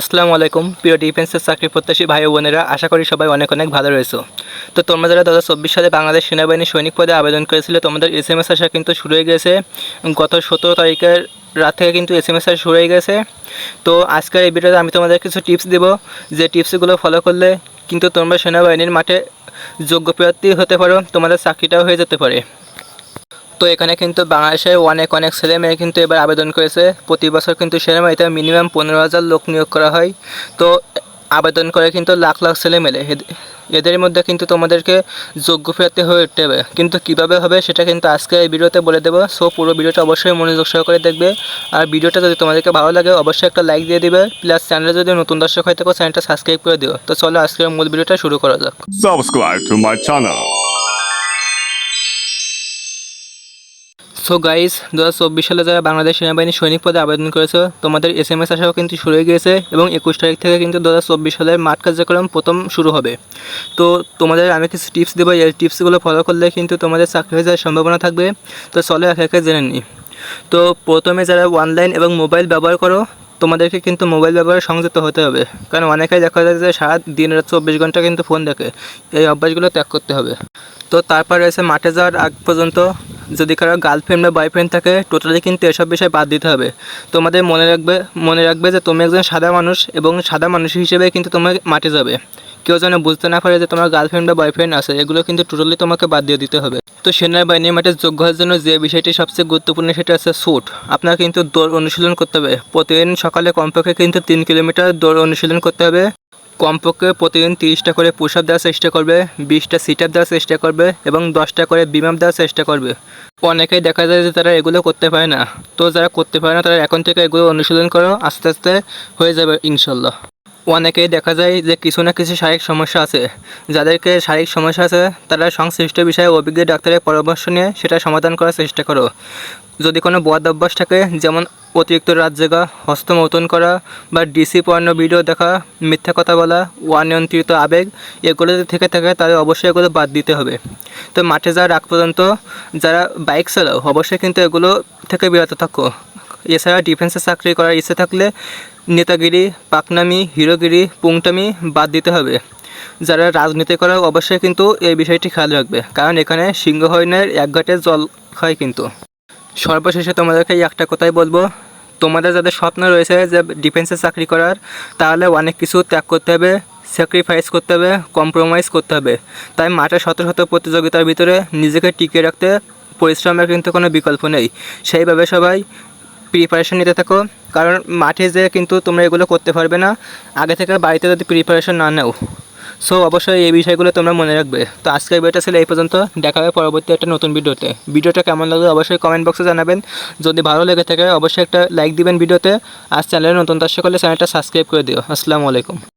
আসসালামু আলাইকুম, প্রিয় ডিফেন্সের চাকরি প্রত্যাশী ভাই বোনেরা, আশা করি সবাই অনেক অনেক ভালো রয়েছে। তো তোমরা যারা দু হাজার চব্বিশ সালে বাংলাদেশ সেনাবাহিনীর সৈনিক পদে আবেদন করেছিলে, তোমাদের এস এম এস আসা কিন্তু শুরু হয়ে গেছে। গত সতেরো তারিখের রাত থেকে কিন্তু এস এম এস আসা শুরু হয়ে গেছে। তো আজকের এই ভিডিওতে আমি তোমাদের কিছু টিপস দেব, যে টিপসগুলো ফলো করলে কিন্তু তোমরা সেনাবাহিনীর মাঠে যোগ্য প্রার্থী হতে পারো, তোমাদের চাকরিটাও হয়ে যেতে পারে। তো এখানে কিন্তু বাংলাদেশে অনেক অনেক ছেলে মেয়ে কিন্তু এবার আবেদন করেছে। প্রতি বছর কিন্তু সেনাবাহিনীতে মিনিমাম পনেরো হাজার লোক নিয়োগ করা হয়। তো আবেদন করে কিন্তু লাখ লাখ ছেলে মেলে। এদের মধ্যে কিন্তু তোমাদেরকে যোগ্য প্রার্থী হয়ে উঠতে হবে। কিন্তু কীভাবে হবে সেটা কিন্তু আজকে এই ভিডিওতে বলে দেবো। সো পুরো ভিডিওটা অবশ্যই মনোযোগ সহকারে দেখবে। আর ভিডিওটা যদি তোমাদেরকে ভালো লাগে অবশ্যই একটা লাইক দিয়ে দিবে। প্লাস চ্যানেলে যদি নতুন দর্শক হয় থাকো, চ্যানেলটা সাবস্ক্রাইব করে দিও। তো চলো আজকের মূল ভিডিওটা শুরু করা যাক। Subscribe to my channel. So guys দু হাজার চব্বিশ সালে যারা বাংলাদেশ সেনাবাহিনীর সৈনিক পদে আবেদন করেছে, তোমাদের এস এম এস আসাও কিন্তু শুরু হয়ে গিয়েছে এবং একুশ তারিখ থেকে কিন্তু দু হাজার চব্বিশ সালের মাঠ কার্যক্রম প্রথম শুরু হবে। তো তোমাদের আমি কিছু টিপস দেবো, এই টিপসগুলো ফলো করলে কিন্তু তোমাদের চাকরি হয়ে যাওয়ার সম্ভাবনা থাকবে। তো চলো এক একে জেনে নিই। তো প্রথমে যারা অনলাইন এবং মোবাইল ব্যবহার করো, তোমাদেরকে কিন্তু মোবাইল ব্যবহারে সংযুক্ত হতে হবে। কারণ অনেকেই দেখা যায় যে সারা দিন রাত চব্বিশ ঘণ্টা কিন্তু ফোন দেখে। এই অভ্যাসগুলো ত্যাগ করতে হবে। তো তারপর রয়েছে মাঠে যাওয়ার আগ পর্যন্ত যদি কারও গার্লফ্রেন্ড বা বয়ফ্রেন্ড থাকে টোটালি কিন্তু এসব বিষয় বাদ দিতে হবে। তোমাদের মনে রাখবে মনে রাখবে যে তুমি একজন সাদা মানুষ এবং সাদা মানুষ হিসেবে কিন্তু তোমার মাঠে যাবে। কেউ যেন বুঝতে না পারে যে তোমার গার্লফ্রেন্ড বা বয়ফ্রেন্ড আছে, এগুলো কিন্তু টোটালি তোমাকে বাদ দিয়ে দিতে হবে। তো সেনাবাহিনীর মাঠে যোগ্য হওয়ার জন্য যে বিষয়টি সবচেয়ে গুরুত্বপূর্ণ সেটা হচ্ছে স্যুট আপনার কিন্তু দৌড় অনুশীলন করতে হবে। প্রতিদিন সকালে কমপক্ষে কিন্তু তিন কিলোমিটার দৌড় অনুশীলন করতে হবে। কমপক্ষে প্রতিদিন তিরিশটা করে পুশ আপ দেওয়ার চেষ্টা করবে, বিশটা সিট আপ দেওয়ার চেষ্টা করবে এবং দশটা করে বিম আপ দেওয়ার চেষ্টা করবে। অনেকেই দেখা যায় যে তারা এগুলো করতে পারে না। তো যারা করতে পারে না, তারা এখন থেকে এগুলো অনুশীলন করো, আস্তে আস্তে হয়ে যাবে ইনশাল্লাহ। অনেকেই দেখা যায় যে কিছু না কিছু শারীরিক সমস্যা আছে। যাদেরকে শারীরিক সমস্যা আছে, তারা সংশ্লিষ্ট বিষয়ে অভিজ্ঞ ডাক্তারের পরামর্শ নিয়ে সেটা সমাধান করার চেষ্টা করো। যদি কোনো বদ অভ্যাস থাকে, যেমন অতিরিক্ত রাত জাগা হস্তমৌতন করা বা ডিসি পণ্য ভিডিও দেখা, মিথ্যা কথা বলা, অনিয়ন্ত্রিত আবেগ, এগুলো থেকে থাকে, তাহলে অবশ্যই এগুলো বাদ দিতে হবে। তো মাঠে যাওয়ার আগ পর্যন্ত যারা বাইক চালাও, অবশ্যই কিন্তু এগুলো থেকে বিরত থাকো। এছাড়া ডিফেন্সে চাকরি করার ইচ্ছে থাকলে নেতাগিরি, পাকনামি, হিরোগিরি, পুংটামি বাদ দিতে হবে। যারা রাজনীতি করে অবশ্যই কিন্তু এই বিষয়টি খেয়াল রাখবে, কারণ এখানে সিংহ হরিণের এক ঘাটে জল খায় কিন্তু। সর্বশেষে তোমাদেরকে একটা কথাই বলব, তোমাদের যাদের স্বপ্ন রয়েছে যে ডিফেন্সে চাকরি করার, তাহলে অনেক কিছু ত্যাগ করতে হবে স্যাক্রিফাইস করতে হবে কম্প্রোমাইজ করতে হবে। তাই মাঠে শত শত প্রতিযোগিতার ভিতরে নিজেকে টিকিয়ে রাখতে পরিশ্রমের কিন্তু কোনো বিকল্প নেই। সেইভাবে সবাই প্রিপারেশন নিতে থাকো। কারণ মাঠে যেয়ে কিন্তু তোমরা এগুলো করতে পারবে না, আগে থেকে বাড়িতে যদি প্রিপারেশান না নাও। সো অবশ্যই এই বিষয়গুলো তোমরা মনে রাখবে। তো আজকের ভিডিওটা ছিল এই পর্যন্ত। দেখা হবে পরবর্তী একটা নতুন ভিডিওতে ভিডিওটা কেমন লাগল অবশ্যই কমেন্ট বক্সে জানাবেন। যদি ভালো লেগে থাকে, অবশ্যই একটা লাইক দিবেন ভিডিওতে আর চ্যানেলে নতুন দর্শক হলে চ্যানেলটা সাবস্ক্রাইব করে দিও। আসসালামু আলাইকুম।